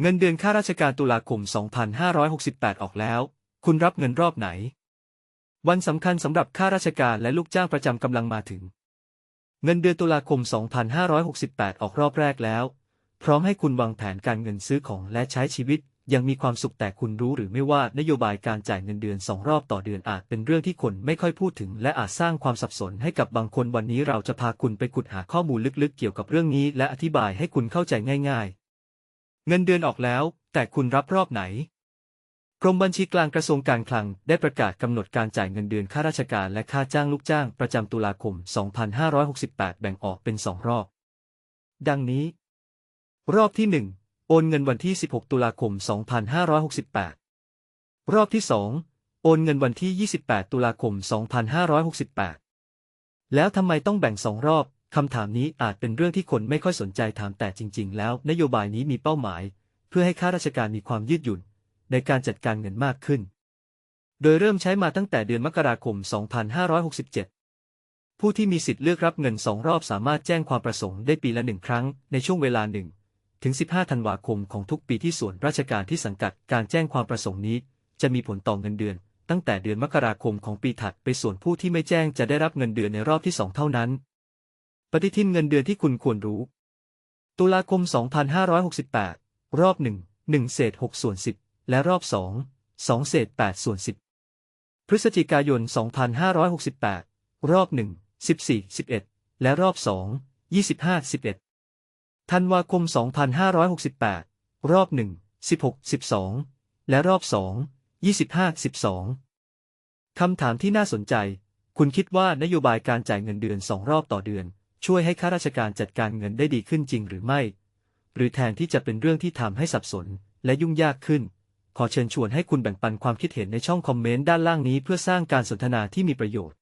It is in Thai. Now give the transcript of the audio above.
เงินเดือนข้าราชการตุลาคม 2568 ออกแล้ว คุณรับเงินรอบไหน วันสำคัญสำหรับข้าราชการและลูกจ้างประจำกำลังมาถึง เงินเดือนตุลาคม 2568 ออกรอบแรกแล้ว พร้อมให้คุณวางแผนการเงินซื้อของและใช้ชีวิตยังมีความสุขแต่คุณรู้หรือไม่ว่านโยบายการจ่ายเงินเดือนสองรอบต่อเดือนอาจเป็นเรื่องที่คนไม่ค่อยพูดถึง และอาจสร้างความสับสนให้กับบางคนวันนี้เราจะพาคุณไปขุดหาข้อมูลลึกๆ เกี่ยวกับเรื่องนี้ และอธิบายให้คุณเข้าใจง่าย ๆ เงินเดือนออกแล้ว แต่คุณรับรอบไหน กรมบัญชีกลางกระทรวงการคลังได้ประกาศกำหนดการจ่ายเงินเดือนข้าราชการและค่าจ้างลูกจ้างประจำตุลาคม 2568 แบ่งออกเป็นสองรอบ ดังนี้ รอบที่ 1 โอนเงินวันที่ 16 ตุลาคม 2568 รอบที่ 2 โอนเงินวันที่ 28 ตุลาคม 2568 แล้วทำไมต้องแบ่งสองรอบ คำถามนี้อาจเป็นเรื่องที่คนไม่ค่อยสนใจถามแต่จริง ๆ แล้ว นโยบายนี้มีเป้าหมาย เพื่อให้ข้าราชการมีความยืดหยุ่น ในการจัดการเงินมากขึ้น โดยเริ่มใช้มาตั้งแต่เดือนมกราคม 2567 ผู้ที่มีสิทธิ์เลือกรับเงินสองรอบสามารถแจ้งความประสงค์ได้ปีละหนึ่งครั้งในช่วงเวลาหนึ่งถึง 15 ธันวาคมของทุกปีที่ส่วนราชการที่สังกัดการแจ้งความประสงค์นี้ จะมีผลต่อเงินเดือน ตั้งแต่เดือนมกราคมของปีถัดไปส่วนผู้ที่ไม่แจ้งจะได้รับเงินเดือนในรอบที่ 2 เท่านั้น ปฏิทินเงินเดือนที่คุณควรรู้ ตุลาคม 2568 รอบ 1 1เศษ6ส่วน10 และรอบ 2 2เศษ8ส่วน10 พฤศจิกายน 2568 รอบ 1 14 11 และรอบ 2 25 11 ธันวาคม 2568 รอบ 1 16 12 และรอบ 2 25 12 คำถามที่น่าสนใจ คุณคิดว่านโยบายการจ่ายเงินเดือนสองรอบต่อเดือน ช่วยให้ข้าราชการจัดการเงินได้ดีขึ้นจริงหรือไม่ หรือแทนที่จะเป็นเรื่องที่ทำให้สับสนและยุ่งยากขึ้น ขอเชิญชวนให้คุณแบ่งปันความคิดเห็นในช่องคอมเมนต์ด้านล่างนี้เพื่อสร้างการสนทนาที่มีประโยชน์